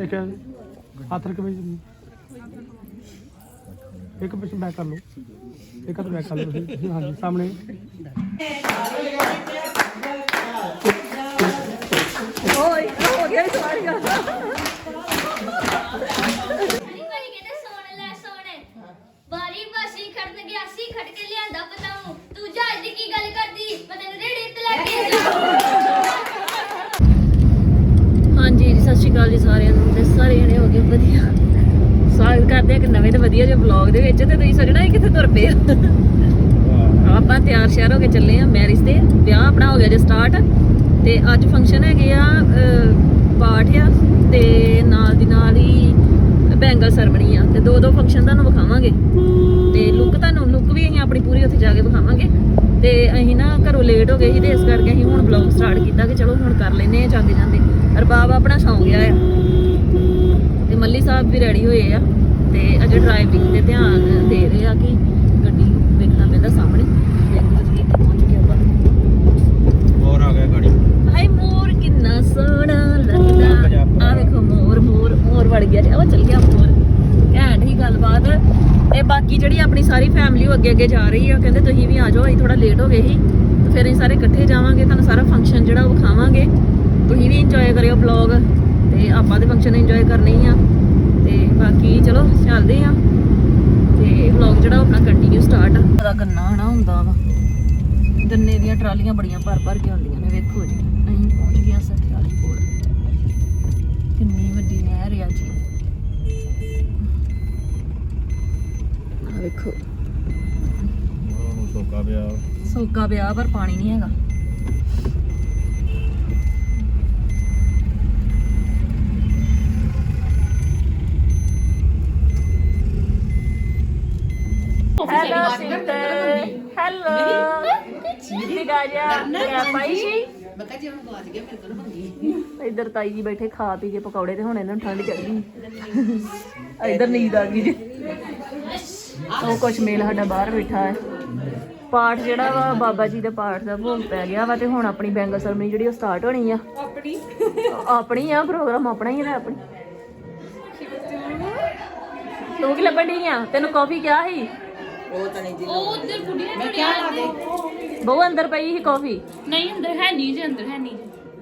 ਦੇਖਿਆ ਹੱਥ ਰੱਖ ਵੀ। ਇੱਕ ਪਿੱਛੇ ਬੈਕ ਕਰ ਲਓ। ਇੱਕ ਹੱਥ ਬੈਕ ਕਰ ਲਓ ਤੁਸੀਂ। ਹਾਂਜੀ ਸਾਹਮਣੇ। ਓਏ ਹੋ ਗਿਆ ਸੋਣ ਬਾਰੀ ਬਾਸੀ ਖੜਨ ਗਿਆ ਸੀ ਖੜ ਕੇ ਲਿਆਂਦਾ ਪਤਾਉ ਤੂੰ ਜਹਾਜ਼ ਦੀ ਕੀ ਗੱਲ ਕਰਦੀ? ਮੈਂ ਤੈਨੂੰ ਰੇੜੇ ਤੇ ਲੈ ਕੇ ਸਤਿ ਸ਼੍ਰੀ ਅਕਾਲ ਜੀ ਸਾਰਿਆਂ ਨੂੰ ਤੇ ਸਾਰੇ ਜਣੇ ਹੋ ਗਏ ਵਧੀਆ। ਸਵਾਗਤ ਕਰਦੇ ਆ ਕਿ ਨਵੇਂ ਤੇ ਵਧੀਆ ਜਿਹੇ ਵਲੌਗ ਦੇ ਵਿੱਚ ਤੇ ਤੁਸੀਂ ਸੋਚਣਾ ਇਹ ਕਿੱਥੇ ਤੁਰ ਪਏ ਆ? ਆਪਾਂ ਤਿਆਰ ਸ਼ਿਆਰ ਹੋ ਕੇ ਚੱਲੇ ਆ ਮੈਰਿਜ ਤੇ। ਵਿਆਹ ਆਪਣਾ ਹੋ ਗਿਆ ਜੇ ਸਟਾਰਟ ਤੇ ਅੱਜ ਫੰਕਸ਼ਨ ਹੈਗੇ ਆ ਪਾਠ ਆ ਤੇ ਨਾਲ ਦੀ ਨਾਲ ਹੀ ਬੈਂਗਲ ਸਰਮਣੀ ਆ। ਤੇ ਦੋ ਦੋ ਫੰਕਸ਼ਨ ਤੁਹਾਨੂੰ ਵਿਖਾਵਾਂਗੇ ਤੇ ਲੁੱਕ ਤੁਹਾਨੂੰ ਲੁੱਕ ਵੀ ਅਸੀਂ ਆਪਣੀ ਪੂਰੀ ਉੱਥੇ ਜਾ ਕੇ ਵਿਖਾਵਾਂਗੇ ਤੇ ਅਸੀਂ ਨਾ ਘਰੋਂ ਲੇਟ ਹੋ ਗਏ ਸੀ ਤੇ ਇਸ ਕਰਕੇ ਅਸੀਂ ਹੁਣ ਵਲੌਗ ਸਟਾਰਟ ਕੀਤਾ ਕਿ ਚਲੋ ਹੁਣ ਕਰ ਲੈਨੇ ਆ ਜਾਂਦੇ ਜਾਂਦੇ। ਅਰਬਾਬ ਆਪਣਾ ਸੌਂ ਗਿਆ ਆ। ਤੇ ਮੱਲੀ ਸਾਹਿਬ ਵੀ ਰੈਡੀ ਹੋਏ ਆ। ਤੇ ਅਜੇ ਡਰਾਈਵਿੰਗ ਤੇ ਧਿਆਨ ਦੇ ਰਹੇ ਆ ਕਿ ਗੱਡੀ ਵੇਖਣਾ ਪੈਂਦਾ ਸਾਹਮਣੇ। ਦੇਖੋ ਤੁਸੀਂ ਕਿੱਥੇ ਪਹੁੰਚ ਗਏ ਆਪਾਂ ਹੋਰ ਆ ਗਿਆ ਗਾੜੀ। ਹਾਏ ਮੋਰ ਕਿੰਨਾ ਸੋਹਣਾ ਲੱਗਦਾ। ਆ ਵੇਖੋ ਮੋਰ ਮੋਰ ਮੋਰ ਵੜ ਗਿਆ ਜੀ ਉਹ ਚੱਲ ਗਿਆ ਮੋਰ। ਘੈਂਟ ਹੀ ਗੱਲਬਾਤ ਤੇ ਬਾਕੀ ਜਿਹੜੀ ਆਪਣੀ ਸਾਰੀ ਫੈਮਿਲੀ ਉਹ ਅੱਗੇ ਅੱਗੇ ਜਾ ਰਹੀ ਆ ਕਹਿੰਦੇ ਤੁਸੀਂ ਵੀ ਆ ਜਾਓ ਅਸੀਂ ਥੋੜਾ ਲੇਟ ਹੋ ਗਏ ਸੀ। ਫਿਰ ਅਸੀਂ ਸਾਰੇ ਇਕੱਠੇ ਜਾਵਾਂਗੇ, ਤੁਹਾਨੂੰ ਸਾਰਾ ਫੰਕਸ਼ਨ ਜਿਹੜਾ ਉਹ ਵਿਖਾਵਾਂਗੇ। ਤੁਸੀਂ ਵੀ ਇੰਜੋਏ ਕਰਿਓ ਵਲੌਗ ਤੇ ਆਪਾਂ ਦੇ ਫੰਕਸ਼ਨ ਇੰਜੋਏ ਕਰਨੇ ਹੀ ਆ। ਤੇ ਬਾਕੀ ਚਲੋ, ਚੱਲਦੇ ਆ। ਤੇ ਵਲੌਗ ਜਿਹੜਾ ਆਪਣਾ ਕੰਟੀਨਿਊ ਸਟਾਰਟ ਦਾ ਗੰਨਾ ਹਨਾ ਹੁੰਦਾ ਵਾ। ਗੰਨੇ ਦੀਆਂ ਟਰਾਲੀਆਂ ਬੜੀਆਂ ਭਰ ਭਰ ਕੇ ਆਉਂਦੀਆਂ ਨੇ, ਵੇਖੋ ਜੀ। ਅਸੀਂ ਪਹੁੰਚ ਗਏ ਹਾਂ ਸਠਿਆਲੀ ਕੋਲ। ਕਿੰਨੀ ਵੱਡੀ ਨਹਿਰ ਆ ਜੀ। ਆ ਵੇਖੋ। ਸੋਕਾ ਪਿਆ। ਸੋਕਾ ਪਿਆ ਪਰ ਪਾਣੀ ਨਹੀਂ ਹੈਗਾ। ਹੈਲੋ ਸਿੰਦਰ ਹੈਲੋ ਜੀ ਗਾਜਾ ਕਿਆ ਪਾਈ ਸੀ ਇੱਧਰ ਤਾਈ ਜੀ ਬੈਠੇ ਖਾ ਪੀ ਕੇ ਪਕੌੜੇ ਤੇ ਹੁਣ ਇਹਨਾਂ ਨੂੰ ਠੰਡ ਚੜ ਗਈ। ਇੱਧਰ ਨੀਂਦ ਆ ਗਈ। ਜੀ ਉਹ ਕੁਛ ਮੇਲ ਸਾਡਾ ਬਾਹਰ ਬੈਠਾ ਹੈ। ਪਾਠ ਜਿਹੜਾ ਵਾ ਬਾਬਾ ਜੀ ਦੇ ਪਾਠ ਦਾ ਭੋਗ ਪੈ ਗਿਆ ਵਾ ਤੇ ਹੁਣ ਆਪਣੀ ਬੈਂਗਲ ਸਰਮਨੀ ਜਿਹੜੀ ਉਹ ਸਟਾਰਟ ਹੋਣੀ ਆ। ਆਪਣੀ? ਆਪਣੀ ਆ ਪ੍ਰੋਗਰਾਮ ਆਪਣਾ ਹੀ ਹੈ ਆਪਣੀ। ਤੂੰ ਕੀ ਲੱਭਣ ਡਈ ਆ? ਤੈਨੂੰ ਕਾਫੀ ਕਿਹਾ ਸੀ? ਬਹੁ ਅੰਦਰ ਪਈ ਸੀ ਕਾਫੀ ਨਹੀਂ ਅੰਦਰ ਹੈ ਨਹੀਂ ਜੇ ਅੰਦਰ ਹੈ ਨਹੀਂ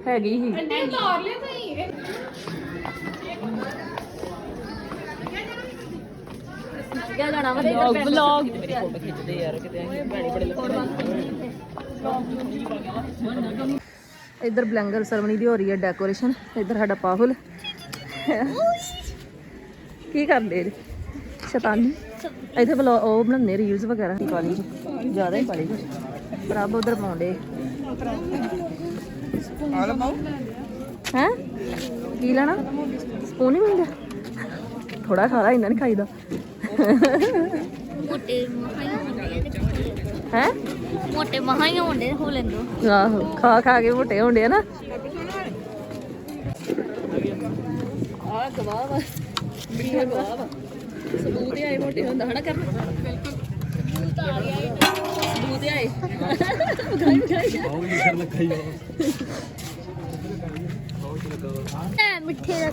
ਹੈਗੀ ਸੀ। ਕਿਆ ਜਾਣਾ ਵਾ ਵਲੌਗ ਵਲੌਗ ਇੱਧਰ ਬਲੈਂਗਰ ਸਰਮਨੀ ਦੀ ਹੋ ਰਹੀ ਹੈ ਡੈਕੋਰੇਸ਼ਨ ਇੱਧਰ ਸਾਡਾ ਪਾਹੁਲ। ਕੀ ਕਰਦੇ ਜੀ? ਸ਼ੈਤਾਨੀ। ਇੱਥੇ ਬਲੌ ਉਹ ਬਣਾਉਂਦੇ ਰੀਲਸ ਵਗੈਰਾ। ਚ ਜ਼ਿਆਦਾ ਹੀ ਕੁਛ। ਪ੍ਰਭ ਉਧਰ ਪਾਉਂਦੇ। ਹੈ? ਕੀ ਲੈਣਾ? ਸਪੂਨ ਹੀ ਮਿਲਦਾ। ਥੋੜਾ ਖਾ ਲਾ ਇੰਨਾ ਨਹੀਂ ਖਾਈਦਾ। ਮੋਟੇ ਹੁੰਦੇ ਹੈ? ਮੋਟੇ ਮਹਾਈ ਹੁੰਦੇ ਹੋ ਲੈਂਦੋ ਆਹੋ ਖਾ ਖਾ ਕੇ ਮੋਟੇ ਹੁੰਦੇ ਆ ਨਾ। ਆ ਗਵਾਹ ਵਾ। ਬੜੀ ਗਵਾਹ ਵਾ। ਸਬੂਤ ਆਏ ਮੋਟੇ ਹੁੰਦਾ ਹਨਾ ਕਰਨ? ਸਬੂਤ ਆਏ। ਬਧਾਈ ਬਧਾਈ ਐ ਮਿੱਠੇ ਦਾ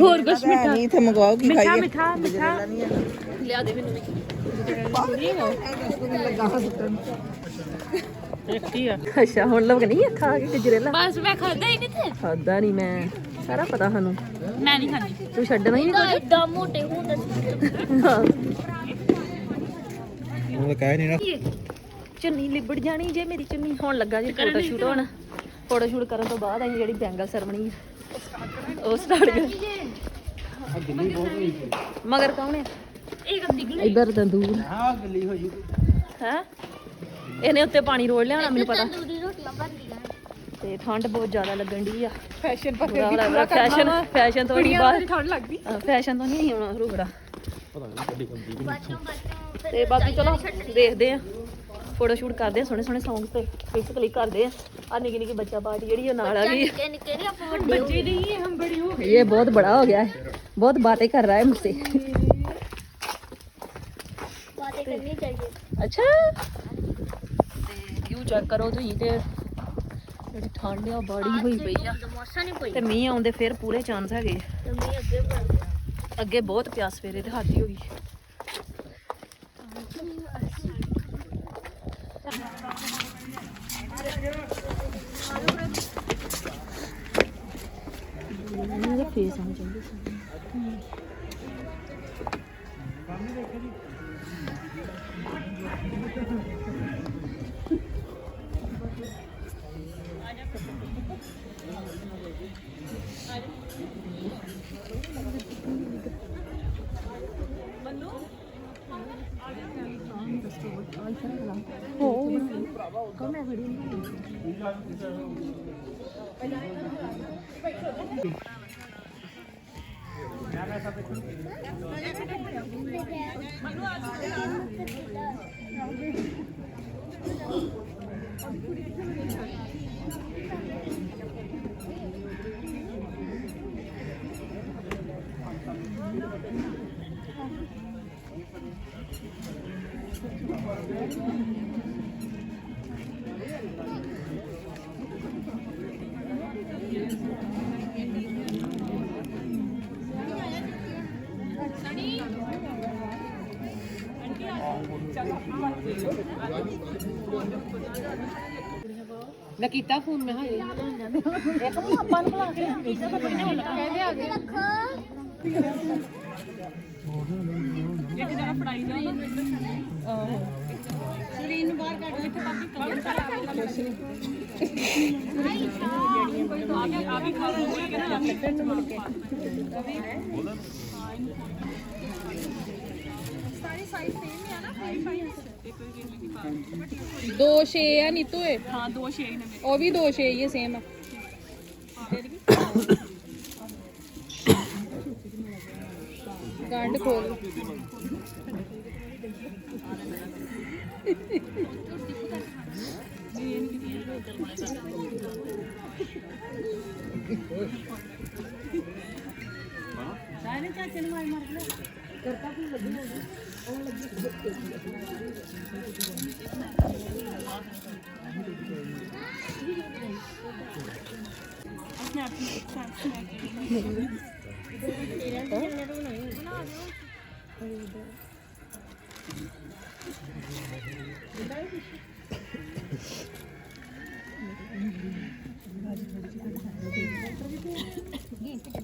ਹੋਰ ਕੁਛ ਮਿੱਠਾ? ਨਹੀਂ ਤੇ ਮੰਗਵਾਓ ਕੀ ਖਾਈਏ। ਮਿੱਠਾ ਮਿੱਠਾ। ਲਿਆ ਦੇ ਮੈਨੂੰ ਵੀ ਅੱਛਾ ਹੁਣ ਲੋਕ ਨਹੀਂ ਆ ਖਾ ਕੇ ਗਜਰੇਲਾ। ਬਸ ਮੈਂ ਖਾਦਾ ਹੀ ਨਹੀਂ ਤੇ ਖਾਦਾ ਨਹੀਂ ਮੈਂ। ਸਾਰਾ ਪਤਾ ਸਾਨੂੰ। ਮੈਂ ਨਹੀਂ ਖਾਣੀ ਤੂੰ ਛੱਡਣਾ ਹੀ ਨਹੀਂ ਏਦਾਂ ਮੋਟੇ ਹੁੰਦੇ ਉਹ ਕਹਿ ਨਹੀਂ ਨਾ। ਚੁੰਨੀ ਲਿਬੜ ਜਾਣੀ ਜੇ ਮੇਰੀ ਚੁੰਨੀ। ਹੋਣ ਲੱਗਾ ਜੀ ਫੋਟੋ ਸ਼ੂਟ ਹੋਣ। ਫੋਟੋ ਸ਼ੂਟ ਕਰਨ ਤੋਂ ਬਾਅਦ ਅਸੀਂ ਜਿਹੜੀ ਬੈਂਗਲ ਸਰਮਣੀ ਉਹ ਸਟਾਰਟ ਕਰ ਮਗਰ ਕੌਣ ਹੈ ਇਧਰ ਤੰਦੂਰ ਹਾਂ ਗੱਲੀ ਹੋ ਜੂ ਹੈ? ਇਹਨੇ ਉੱਤੇ ਪਾਣੀ ਰੋੜ ਲਿਆਉਣਾ ਮੈਨੂੰ ਪਤਾ। ਤੰਦੂਰੀ ਰੋਟੀਆਂ ਬਣਦੀਆਂ ਤੇ ਠੰਡ ਬਹੁਤ ਜ਼ਿਆਦਾ ਲੱਗਣ ਦੀ ਆ। ਫੈਸ਼ਨ ਪਰ ਫੈਸ਼ਨ ਫੈਸ਼ਨ ਤੋਂ ਨਹੀਂ ਬਾਹਰ ਠੰਡ ਲੱਗਦੀ। ਫੈਸ਼ਨ ਤੋਂ ਨਹੀਂ ਆਉਣਾ ਰੁਗੜਾ ਬਾਚੋਂ ਬਾਚੋਂ ਤੇ ਬਾਕੀ ਚਲੋ ਦੇਖਦੇ ਆ। ਫੋਟੋ ਸ਼ੂਟ ਕਰਦੇ ਆ ਸੋਹਣੇ ਸੋਹਣੇ ਸੌਂਗਸ ਤੇ ਬੇਸਿਕਲੀ ਕਰਦੇ ਆ। ਆ ਨਿੱਕੀ ਨਿੱਕੀ ਬੱਚਾ ਪਾਰਟੀ ਜਿਹੜੀ ਉਹ ਨਾਲ ਆ ਗਈ। ਇਹ ਬਹੁਤ ਬੜਾ ਹੋ ਗਿਆ ਬਹੁਤ ਬਾतें कर रहा है मुझसे ਤੇ ਕਰੋ ਤੁਸੀਂ ਠੰਡ ਆ ਬਾੜੀ ਮੀਂਹ ਆਉਂਦੇ ਫਿਰ ਪੂਰੇ ਚਾਂਸ ਹੈਗੇ। ਅੱਗੇ ਅੱਗੇ ਬਹੁਤ ਪਿਆਸ ਫੇਰੇ ਤੇ ਹਾਦੀ ਗਈ। ਹੀ ਹੋ ਗਈ ਇਹਦਾ ਫੇਸ ਆਉਣਾ ਚਾਹੀਦਾ ਸੀ ਮੈਂ ਕੀਤਾ ਫੋਨ, ਮੈਂ ਹਾਂ ਇੱਕ ਨੂੰ ਆਪਾਂ ਨੂੰ ਬੁਲਾ ਕੇ ਕੀਤਾ ਤਾਂ ਕੋਈ ਨਹੀਂ ਕਹਿੰਦੇ ਆ ਗਏ। ਇੱਕ ਜਣਾ ਫੜਾਈ ਜਾ ਸਰੀਰ ਨੂੰ ਬਾਹਰ ਕੱਢ ਇੱਥੇ ਕਾਫੀ ਕਲਰ ਕਰਾ ਆ ਵੀ ਖਾ ਲਓ ਕਿ ਨਾ ਕੱਟਣ ਨੂੰ ਮੁੜ ਕੇ ਦੋ ਛੇ ਆ ਨੀਤੂ ਏ? ਹਾਂ ਦੋ ਛੇ ਨੇ ਮੇਰੇ। ਉਹ ਵੀ ਦੋ ਛੇ ਹੀ ਆ ਸੇਮ ਗੰਢ ਖੋਲ। ਪਿੱਛੇ ਜਾ ਗੋ ਮੇਰੇ Kartu lagi, oh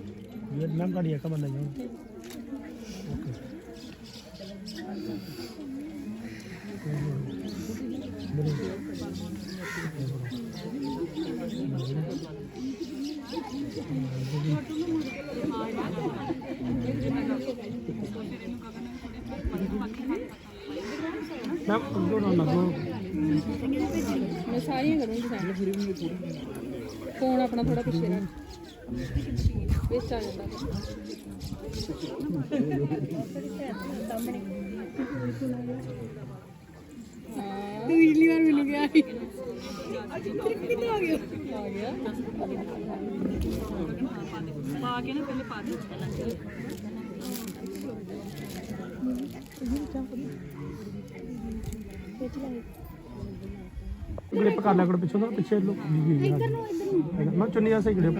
ma'am card எக்க பண்ணீங்க ஓகே மேம் கொஞ்சம் ਮੈਂ ਸਾਰੀਆਂ ਕਰੂੰਗੀ ਫੋਨ ਆਪਣਾ ਥੋੜਾ ਪਿੱਛੇ ਰੱਖ ਤੂੰ ਇਲੀ ਵਾਰ ਮਿਲ ਗਿਆ ਅੱਜ ਤੇਰੇ ਕਿੰਨੇ ਆ ਗਿਆ ਆ ਗਿਆ ਪਾ ਕੇ ਨਾ। ਪਹਿਲੇ ਪਾ ਦੇ ਗ੍ਰਿਪ ਕਰ ਲੈ ਕੋਲ ਪਿੱਛੋਂ ਦਾ ਪਿੱਛੇ ਲੋਕ ਮੈਂ ਚੁੰਨੀ ਆ ਸਹੀ ਗ੍ਰਿਪ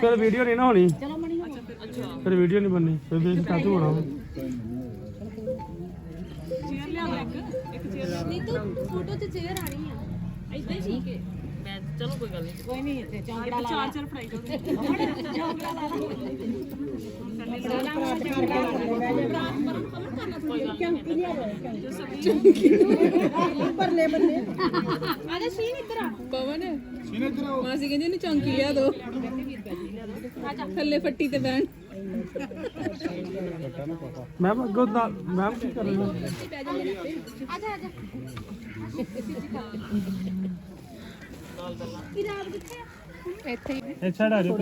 ਫਿਰ ਵੀਡੀਓ ਨਹੀਂ ਨਾ ਹੋਣੀ। ਫਿਰ ਵੀਡੀਓ ਨਹੀਂ ਬਣਨੀ। ਫਿਰ ਦੇਖ ਟੈਟੂ ਹੋਣਾ ਚੇਅਰ ਲਿਆ ਇੱਕ ਇੱਕ ਚੇਅਰ ਨਹੀਂ ਤੂੰ ਫੋਟੋ ਤੇ ਚੇਅਰ ਆ ਆ। ਇਦਾਂ ਠੀਕ ਹੈ ਮੈਂ ਚਲੋ ਕੋਈ ਗੱਲ ਨਹੀਂ। ਕੋਈ ਨਹੀਂ ਇੱਥੇ ਚੌਂਕੜਾ ਚਾਰ ਚਾਰ ਫਰਾਈ ਕਰ। ਚੌਂਕੜਾ ਲਾ ਲਾ ਦੋ ਆਜਾ ਸੀਨ ਇੱਧਰ ਆ। ਪਵਨ। ਸੀਨ ਇੱਧਰ ਆ ਮਾਸੀ ਕਹਿੰਦੀ ਇਹਨੂੰ ਚੌਂਕੀ ਲਿਆ ਦੋ। ਥੱਲੇ ਫੱਟੀ ਤੇ ਬੈਣ ਮੈਮ ਅੱਗੋਂ ਦਾ ਮੈਮ ਕੀ ਕਰ ਰਹੇ ਹੋ? ਆਜਾ ਆਜਾ। ਇੱਥੇ ਹੀ ਸਾਈਡ ਆ ਜਾਓ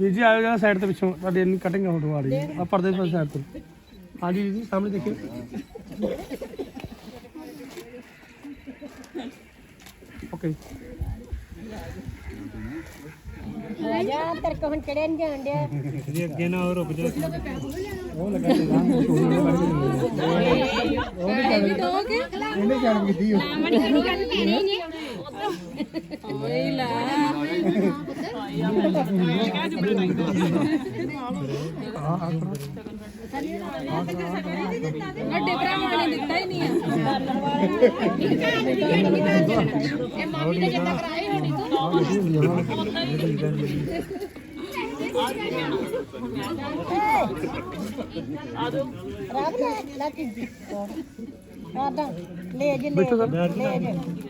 ਜੀ ਜੀ ਆਇਓ ਜਰਾ ਸਾਈਡ ਤੇ ਪਿੱਛੋਂ। ਤੁਹਾਡੀ ਇੰਨੀ ਕਟਿੰਗ ਫੋਟੋ ਆ ਰਹੀ ਹੈ ਆ ਪਰਦੇ ਤੋਂ ਸਾਈਡ ਤੋਂ। ਹਾਂਜੀ ਜੀ ਸਾਹਮਣੇ ਦੇਖਿਓ। ਓਕੇ ਜੀ ਅੱਗੇ ਨਾ ਹੋਰ ਰੁਕ ਜਾਓ ਉਹ ਲੱਗਾ ਵੀ ਦੋਗੇ ਇਹਨੇ ਜਾਣ ਕੀਤੀ ਓਏ ਲਾ ਵੱਡੇ ਭਰਾਵਾਂ ਨੇ ਦਿੱਤਾ ਹੀ ਨਹੀਂ ਆ ਇਹ ਮਾਮੀ ਨੇ ਜਿੱਦਾਂ ਕਰਾਏ ਹੋਣੀ ਤੂੰ ਬੈਠੋ ਸਰ। ਬੈਠ ਜੀ ਬੈਠ ਜੀ।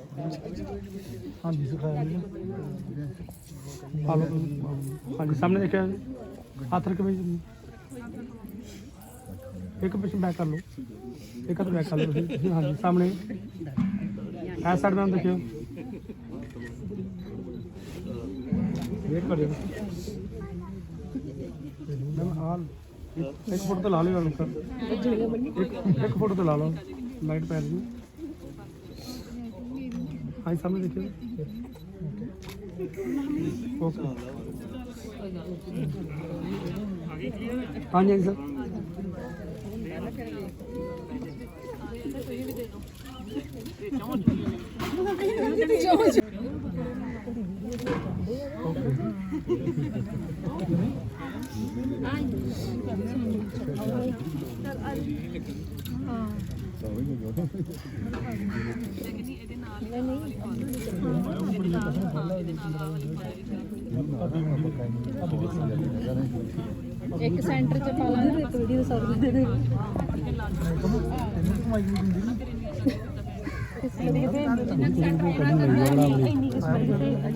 ਹਾਂਜੀ, ਸਿਖਾਇਆ ਜੀ। ਫਾਲੋ ਹਾਂਜੀ, ਸਾਹਮਣੇ ਦੇਖਿਆ। ਜੀ? ਹੱਥ ਰੱਖ ਬਈ ਇੱਕ ਪਿੱਛੇ ਬੈਕ ਕਰ ਲਓ। ਇੱਕ ਹੱਥ ਬੈਕ ਕਰ ਲਓ ਤੁਸੀਂ। ਹਾਂਜੀ, ਸਾਹਮਣੇ। ਐਸ ਸਾਈਡ ਨਾਲ ਦੇਖਿਓ। ਵੇਟ ਕਰਿਓ। ਮੈਂ ਹਾਲ ਇੱਕ ਫੋਟੋ ਤਾਂ ਲਾ ਲਿਓ ਸਰ ਇੱਕ ਇੱਕ ਫੋਟੋ ਤਾਂ ਲਾ ਲਓ। ਲਾਈਟ ਪੈ ਰਹੀ ਹੈ। ਹਾਂਜੀ ਸਾਹਮਣੇ ਦੇਖਿਓ ਓਕੇ ਹਾਂਜੀ ਹਾਂਜੀ ਸਰ ਇੱਕ ਸੈਂਟਰ 'ਚ ਪਾ ਲਾਂਗੇ, ਇੱਕ ਵੀਡੀਓ ਸਰਵਿਸ ਦੇ ਦੇ।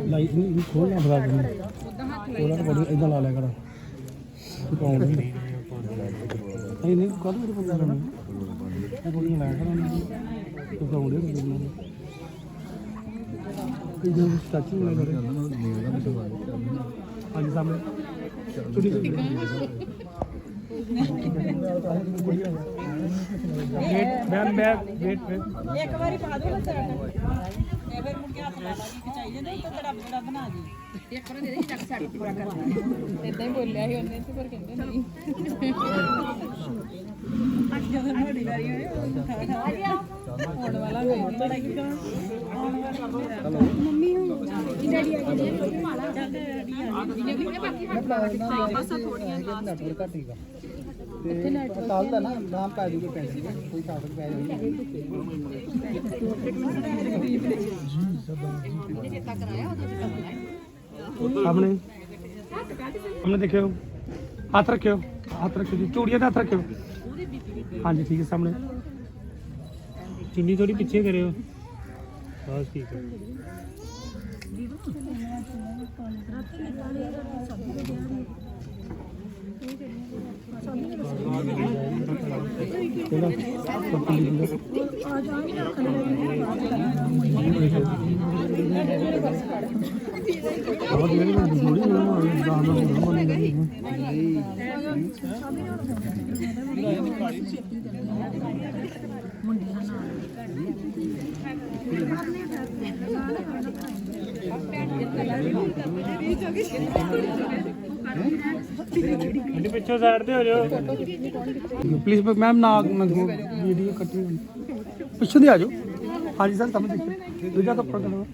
ਲਾਈਟ ਨਹੀਂ ਖੋਲਣਾ ਬੜਾ ਕਰ ਉਹਦਾ ਤਾਂ ਬੜੀ ਇਦਾਂ ਲਾ ਲਿਆ ਕਰ। ਤੂੰ ਨਹੀਂ ਨਹੀਂ ਕੱਲ ਮੇਰੇ ਬੰਦਾ ਰਹਿਣਾ ਇਹ ਬੋਲੀ ਲਾਇਆ ਕਰ ਤੂੰ ਪਾਉਂਦੇ ਨਹੀਂ ਇਹ ਜੋ ਸੱਚੀ ਨਾ ਕਰੇ ਹਾਂਜੀ ਸਾਹਮਣੇ ਚੁਣੀ wait ma'am ma'am wait wait ਇੱਕ ਵਾਰੀ ਪਾ ਦੋ ਨਾ ਇਹ ਫਿਰ ਮੁੜ ਕੇ ਹੱਥ ਲਾ ਲਾ ਕੇ ਚਾਹੀਦੇ ਨਹੀਂ ਤਾਂ ਬੜਾ ਬੜਾ ਬਣਾ ਜੀ ਇੱਕ ਵਾਰ ਦੇ। ਦੇ ਚੱਕ ਸੈਟ ਪੂਰਾ ਕਰਨਾ ਇਦਾਂ ਹੀ ਬੋਲਿਆ ਸੀ ਉਹਨੇ ਤੇ ਪਰ ਕਹਿੰਦੇ ਨਹੀਂ। ਜਦੋਂ ਮੋੜੀ ਵਾਰੀ ਹੋਏ ਉਦੋਂ ਖਾ ਖਾ ਹੋਣ ਵਾਲਾ ਹੋਏ ਕੱਲ ਦਾ ਨਾ ਨਾਮ ਪਾ ਦੂਗੇ ਪੈਸੇ ਕੋਈ ਸਾਥ ਪੈ ਜਾਊਗੀ। ਸਾਹਮਣੇ ਸਾਹਮਣੇ ਦੇਖਿਓ। ਹੱਥ ਰੱਖਿਓ। ਹੱਥ ਰੱਖਿਓ ਜੀ। ਚੂੜੀਆਂ ਦਾ ਹੱਥ ਰੱਖਿਓ। ਹਾਂਜੀ ਠੀਕ ਹੈ ਸਾਹਮਣੇ। ਚੁੰਨੀ ਥੋੜੀ ਪਿੱਛੇ ਕਰਿਓ। ਬਸ ਠੀਕ ਹੈ। ਕਿਹੜਾ? ਪੱਪੀ ਦਾ ਬਹੁਤ ਜਿਹੜੀ ਵੱਡੀ ਥੋੜੀ ਨਾ ਦਾਣਾ ਹੋਣਾ ਨਹੀਂ ਪਿੱਛੋਂ ਸਾਈਡ ਤੇ ਹੋ ਜਾਓ। ਪਲੀਜ਼ ਮੈਮ ਨਾ ਮੰਗੋ ਵੀਡੀਓ ਕੱਟੀ ਪਿੱਛੋਂ ਦੀ ਆ ਜਾਓ। ਹਾਂਜੀ ਸਰ ਸਮਝ ਗਏ ਦੂਜਾ ਕੱਪੜਾ ਕਰੋ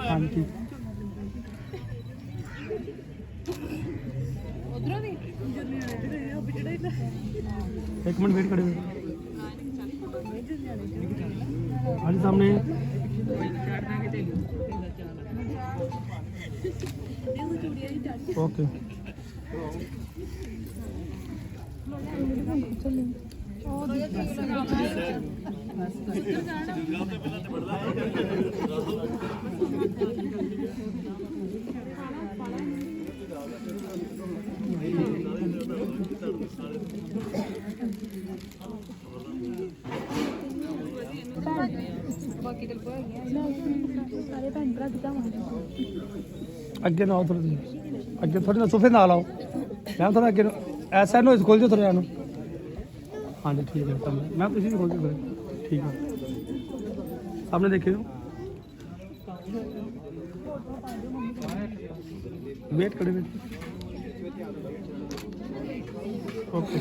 ਹਾਂਜੀ। ਠੀਕ ਇੱਕ ਮਿੰਟ ਵੇਟ ਕਰਿਓ। ਹਾਂਜੀ ਸਾਹਮਣੇ। ਓਕੇ ਅੱਗੇ ਨਾ ਆਓ ਥੋੜਾ ਅੱਗੇ ਥੋੜੀ ਨਾਲ ਸੋਫੇ ਨਾਲ ਆਓ। ਮੈਂ ਥੋੜਾ ਅੱਗੇ ਨੂੰ ਐਸਾ ਨੂੰ ਖੋਲ ਦਿਓ ਥੋੜਾ ਨੂੰ ਹਾਂਜੀ, ਠੀਕ ਹੈ ਤਾਂ ਮੈਂ ਤੁਸੀਂ ਵੀ ਖੋਲ ਦਿਓ ਠੀਕ ਹੈ ਸਾਹਮਣੇ ਦੇਖਿਓ। ਵੇਟ ਕਰੇ, ਵੇਟ। ਓਕੇ।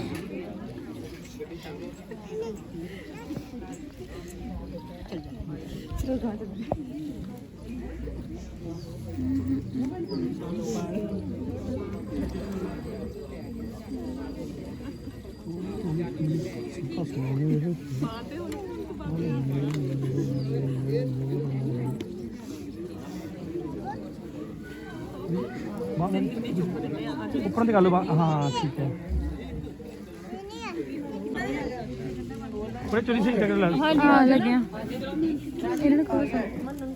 ਉੱਪਰ ਦੀ ਗੱਲ ਹਾਂ ਠੀਕ ਹੈ। ਬੜੇ ਚੋਰੀ ਸਹੀ ਟੱਕਰ ਲੱਗ ਹਾਂ ਲੱਗਿਆ।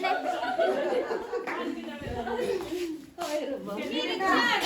ਨੂੰ। ਆਉਂਦੇ ਨੇ ਬਾਤ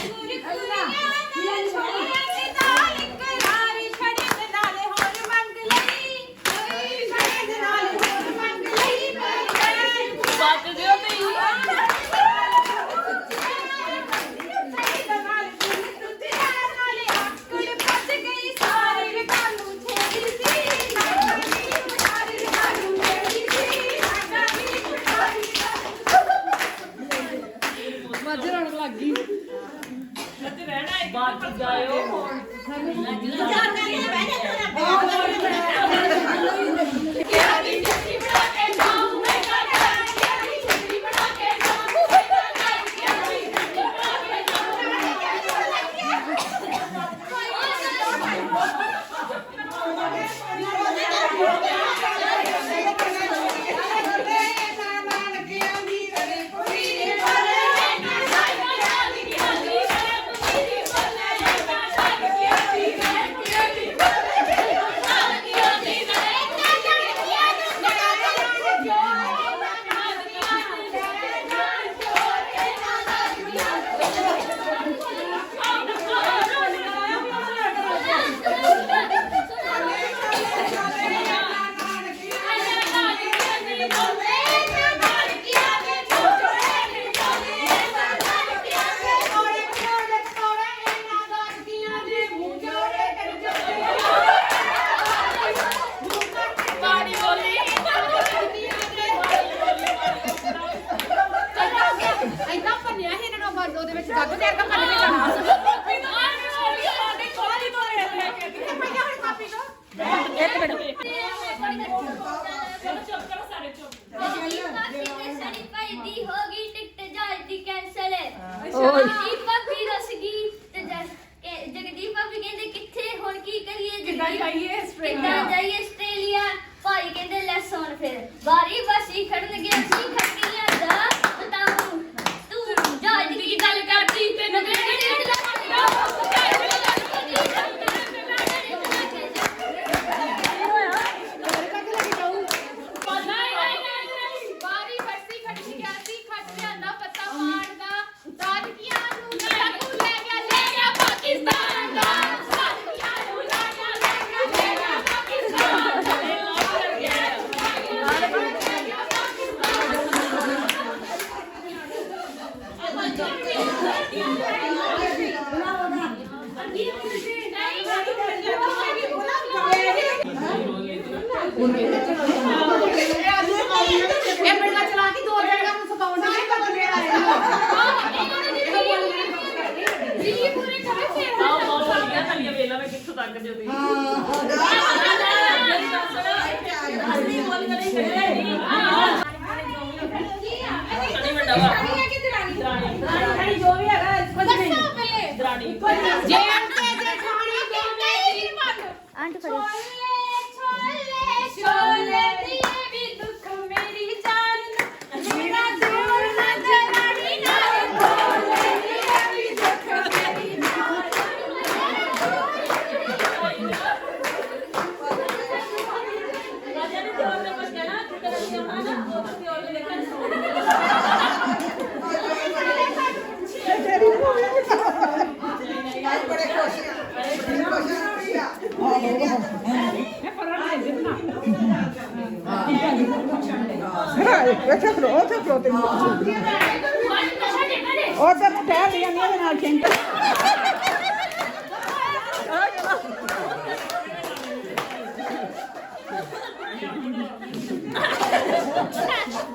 ਉਧਰ ਨੂੰ ਠਹਿਰ ਲਿਆ ਨਹੀਂ ਇਹਦੇ ਨਾਲ ਖਿੰਡ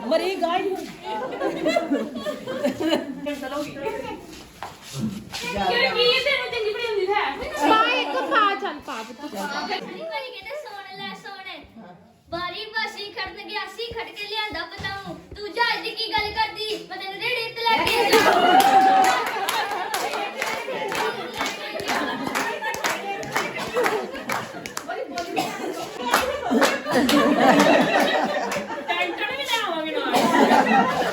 ਮਰੀ ਗਾਈ ਕਿਉਂ ਕੀ ਤੈਨੂੰ ਚੰਗੀ ਬਣੀ ਹੁੰਦੀ ਹੈ। ਪਾ ਇੱਕ ਪਾ ਚੱਲ ਪਾ ਪੁੱਤ। ਕਹਿੰਦੇ ਸੋਣ ਲੈ ਸੋਣ ਬਾਰੀ ਬਾਸੀ ਖੜਨ ਗਿਆ ਸੀ ਖੜ ਕੇ ਲਿਆਂਦਾ ਬਤਾਉ ਤੂੰ ਜਹਾਜ਼ ਦੀ ਕੀ ਗੱਲ ਕਰਦੀ? ਮੈਂ ਤੈਨੂੰ ਰੇੜੇ ਤੇ ਲੈ ਕੇ ਜਾਵਾਂ ਟੈਂਟਰ ਵੀ ਲੈ ਆਵਾਂਗੇ ਨਾਲ।